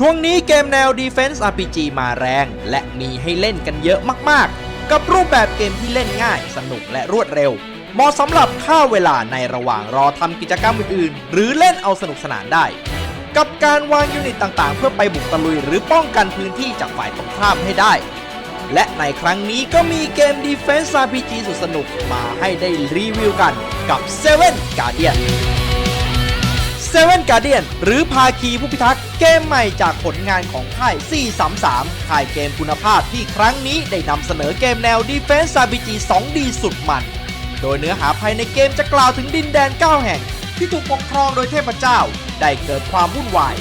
ช่วงนี้เกมแนว Defense RPG มาแรง และมีให้เล่นกันเยอะมากๆ กับรูปแบบเกมที่เล่นง่าย สนุกและรวดเร็ว เหมาะสำหรับฆ่าเวลาในระหว่างรอทำกิจกรรมอื่นๆ หรือเล่นเอาสนุกสนานได้ กับการวางยูนิตต่างๆ เพื่อไปบุกตะลุยหรือป้องกันพื้นที่จากฝ่ายตรงข้ามให้ได้ และในครั้งนี้ก็มีเกม Defense RPG สุดสนุกมาให้ได้รีวิวกันกับ Seven Guardian Seven Guardian หรือภาคีผู้พิทักษ์เกมใหม่จากผลงานของค่าย 433 ค่ายเกมคุณภาพที่ครั้งนี้ได้นำเสนอเกมแนว Defense RPG 2D สุดมัน โดยเนื้อหาภายในเกมจะกล่าวถึงดินแดน 9 แห่ง ที่ถูกปกครองโดยเทพเจ้า ได้เกิดความวุ่นวาย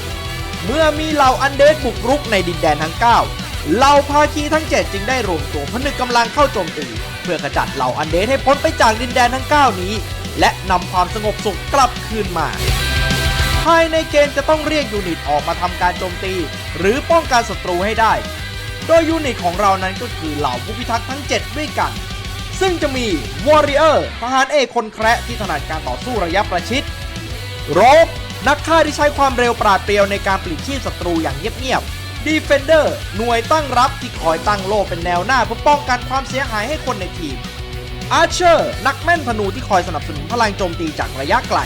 เมื่อมีเหล่าอันเดดบุกรุกในดินแดนทั้ง 9 เหล่าภาคีทั้ง 7 จึงได้รวมตัวพนึกกำลังเข้าโจมตีเพื่อขจัดเหล่าอันเดดให้พ้นไปจากดินแดนทั้ง 9 นี้และนำความสงบสุขกลับคืนมาายในเกมจะต้องเรียกยูนิตออกมาทำการโจมตี หรือป้องกันศัตรูให้ได้ โดยยูนิตของเรานั้นก็คือเหล่าผู้พิทักษ์ทั้ง 7 ด้วยกัน ซึ่งจะมี Warrior ทหารเอกคนแคระที่ถนัดการต่อสู้ระยะประชิดโรบนักฆ่าที่ใช้ความเร็วปราดเปรียวในการปลิดชีพศัตรูอย่างเงียบๆ Defender หน่วยตั้งรับที่คอยตั้งโล่เป็นแนวหน้าเพื่อป้องกันความเสียหายให้คนในทีม Archer นักแม่นธนูที่คอยสนับสนุนพลังโจมตีจากระยะไกล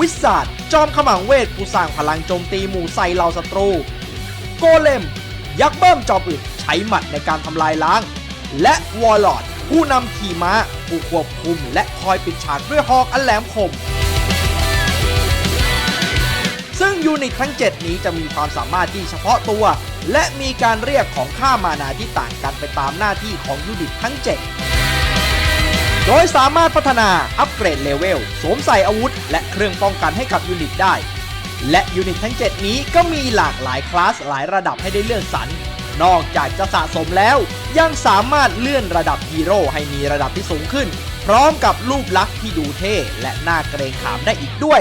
วิสาดจอมขมังเวทผู้สร้างพลังโจมตีหมู่ใส่เหล่าศัตรู โกเลม ยักษ์เบิ้มจอบอึดใช้หมัดในการทำลายล้าง และวอลลอดผู้นำขี่ม้าผู้ควบคุมและคอยปิดฉากด้วยหอกอันแหลมคม ซึ่งยูนิตทั้ง 7 นี้จะมีความสามารถที่เฉพาะตัว และมีการเรียกของค่ามานาที่ต่างกันไปตามหน้าที่ของยูนิตทั้ง 7 โดยสามารถพัฒนาอัปเกรดเลเวลสวมใส่อาวุธ และเครื่องป้องกันให้กับยูนิตได้ และยูนิตทั้ง 7 นี้ก็มีหลากหลายคลาสหลายระดับให้ได้เลือกสรร นอกจากจะสะสมแล้ว ยังสามารถเลื่อนระดับฮีโร่ให้มีระดับที่สูงขึ้น พร้อมกับรูปลักษณ์ที่ดูเท่และน่าเกรงขามได้อีกด้วย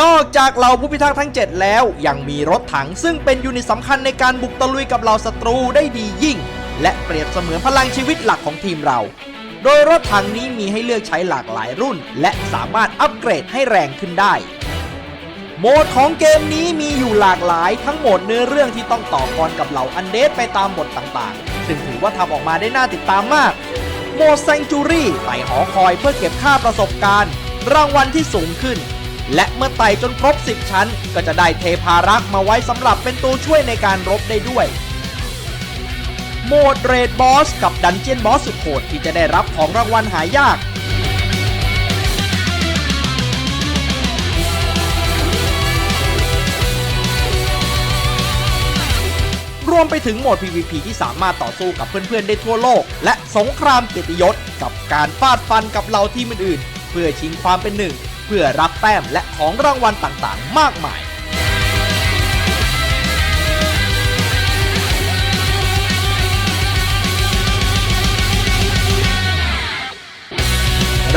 นอกจากเหล่าผู้พิทักษ์ทั้ง 7 แล้ว ยังมีรถถังซึ่งเป็นยูนิตสำคัญในการบุกตะลุยกับเหล่าศัตรูได้ดียิ่ง และเปรียบเสมือนพลังชีวิตหลักของทีมเรา โดยรถถังนี้มีให้เลือกใช้หลากหลายรุ่น และสามารถอัปเกรดให้แรงขึ้นได้ โหมดของเกมนี้มีอยู่หลากหลายทั้งโหมดเนื้อเรื่องที่ต้องต่อกรกับเหล่าอันเดสไปตามบทต่างๆ ซึ่งถือว่าทำออกมาได้น่าติดตามมากโหมดแซงจูรี่ไต่หอคอยเพื่อเก็บค่าประสบการณ์ รางวัลที่สูงขึ้น และเมื่อไต่จนครบ 10 ชั้น ก็จะได้เทพารักษ์มาไว้สำหรับเป็นตัวช่วยในการรบได้ด้วย โหมดเรดบอสกับดันเจียนบอสสุดโหดที่จะได้รับของรางวัลหายาก รวมไปถึงโหมด PVP ที่สามารถต่อสู้กับเพื่อนๆ ได้ทั่วโลก และสงครามเกียรติยศกับการฟาดฟันกับเหล่าทีมอื่นๆ เพื่อชิงความเป็นหนึ่ง เพื่อรับแต้มและของรางวัลต่างๆ มากมาย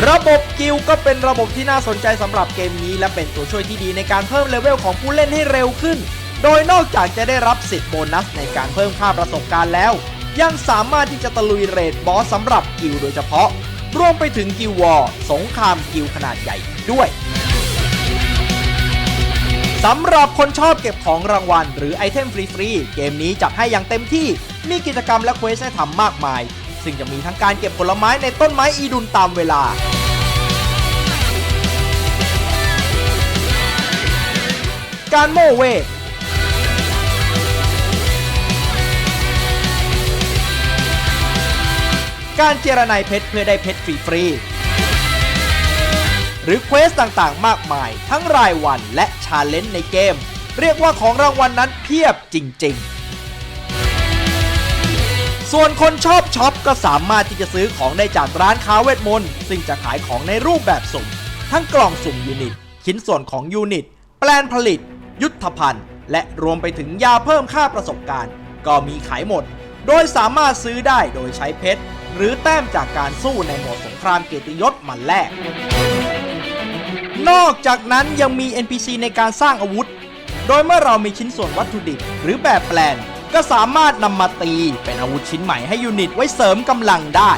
ระบบกิลก็เป็นระบบที่น่าสนใจสำหรับเกมนี้และเป็นตัวช่วยที่ดีในการเพิ่มเลเวลของผู้เล่นให้เร็วขึ้น โดยนอกจากจะได้รับสิทธิ์โบนัสในการเพิ่มค่าประสบการณ์แล้ว ยังสามารถที่จะตะลุยเรดบอสสำหรับกิลโดยเฉพาะ รวมไปถึงกิลวอร์สงครามกิลขนาดใหญ่ด้วยสำหรับคนชอบเก็บของรางวัล หรือไอเทมฟรีๆเกมนี้จัดให้อย่างเต็มที่ มีกิจกรรมและเควสให้ทำมากมาย ซึ่งจะมีทั้งการเก็บผลไม้ในต้นไม้อีดุนตามเวลา การโมเวทการเจรนายเพชรเพื่อได้เพชรฟรีๆหรือเควสต่างๆ มากมาย ทั้งรายวันและชาเลนจ์ในเกม เรียกว่าของรางวัลนนั้นเพียบจริง ๆ ส่วนคนชอบช็อปก็สามารถที่จะซื้อของได้จากร้านค้าเวทมนต์ซึ่งจะขายของในรูปแบบสุ่ม ทั้งกล่องสุ่มยูนิต ชิ้นส่วนของยูนิต แปลนผลิต ยุทธภัณฑ์ และรวมไปถึงยาเพิ่มค่าประสบการณ์ ก็มีขายหมด โดยสามารถซื้อได้โดยใช้เพชร หรือแต้มจากการสู้ในหมวดสงครามเกียรติยศมาแลกนอกจากนั้นยังมี NPC ในการสร้างอาวุธ โดยเมื่อเรามีชิ้นส่วนวัตถุดิบ หรือแบบแปลน ก็สามารถนำมาตีเป็นอาวุธชิ้นใหม่ให้ยูนิตไว้เสริมกำลังได้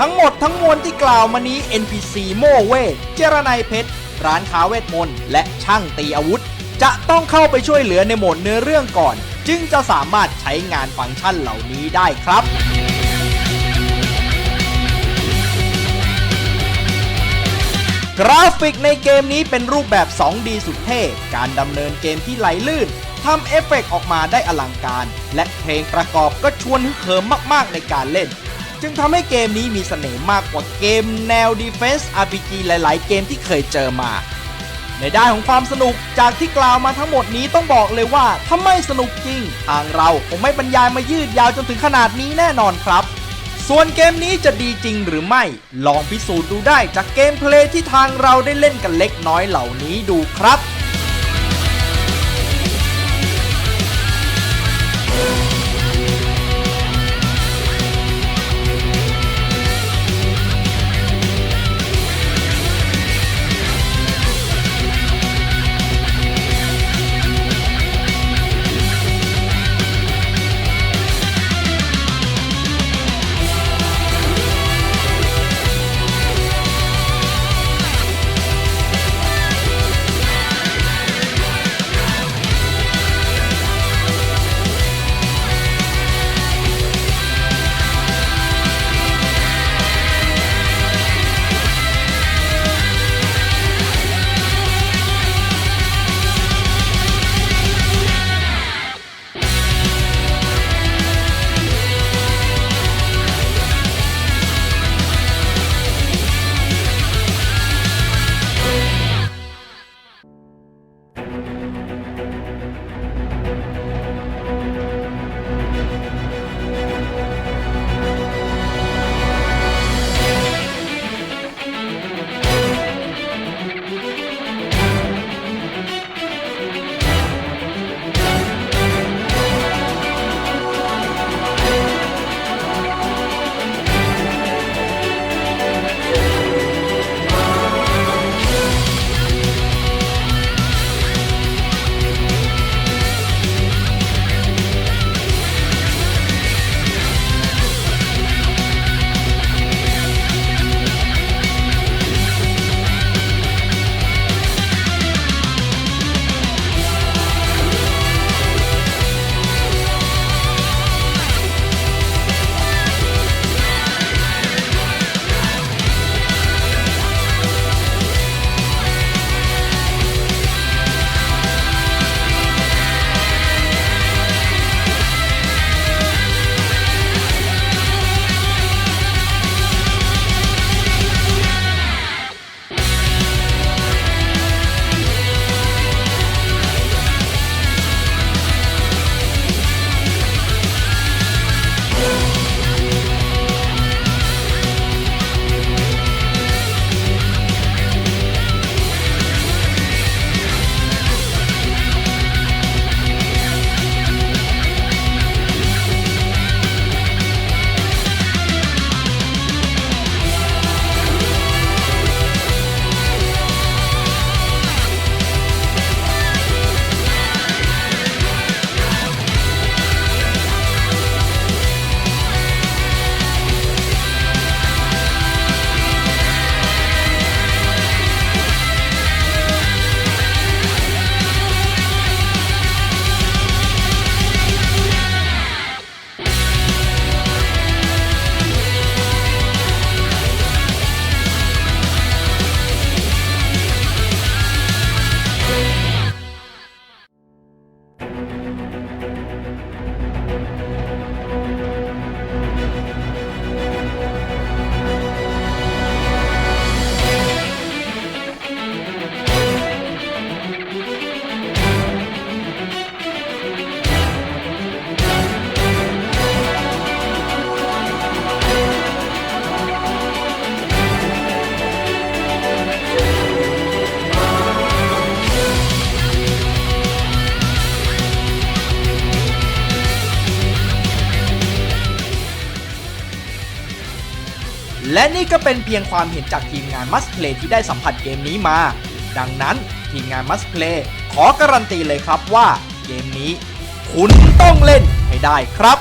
ทั้งหมดทั้งมวลที่กล่าวมานี้ NPC โมเวเจรไนเพชร ร้านค้าเวทมนต์และช่างตีอาวุธ จะต้องเข้าไปช่วยเหลือในโหมดเนื้อเรื่องก่อน จึงจะสามารถใช้งานฟังก์ชันเหล่านี้ได้ครับกราฟิกในเกมนี้เป็นรูปแบบ 2D สุดเท่ การดำเนินเกมที่ไหลลื่น ทำเอฟเฟกต์ออกมาได้อลังการ และเพลงประกอบก็ชวนฮึกเหิมมากๆในการเล่น จึงทำให้เกมนี้มีเสน่ห์มากกว่าเกมแนว Defense RPG หลาย ๆ เกมที่เคยเจอมา ในด้านของความสนุกจากที่กล่าวมาทั้งหมดนี้ต้องบอกเลยว่าถ้าไม่สนุกจริง ทางเราคงไม่บรรยายมายืดยาวจนถึงขนาดนี้แน่นอนครับ ส่วนเกมนี้จะดีจริงหรือไม่ ลองพิสูจน์ดูได้จากเกมเพลย์ที่ทางเราได้เล่นกันเล็กน้อยเหล่านี้ดูครับ และนี่ก็เป็นเพียงความเห็นจากทีมงานมัสเพลที่ได้สัมผัสเกมนี้มา ดังนั้นทีมงานมัสเพลขอการันตีเลยครับว่าเกมนี้ คุณต้องเล่นให้ได้ครับ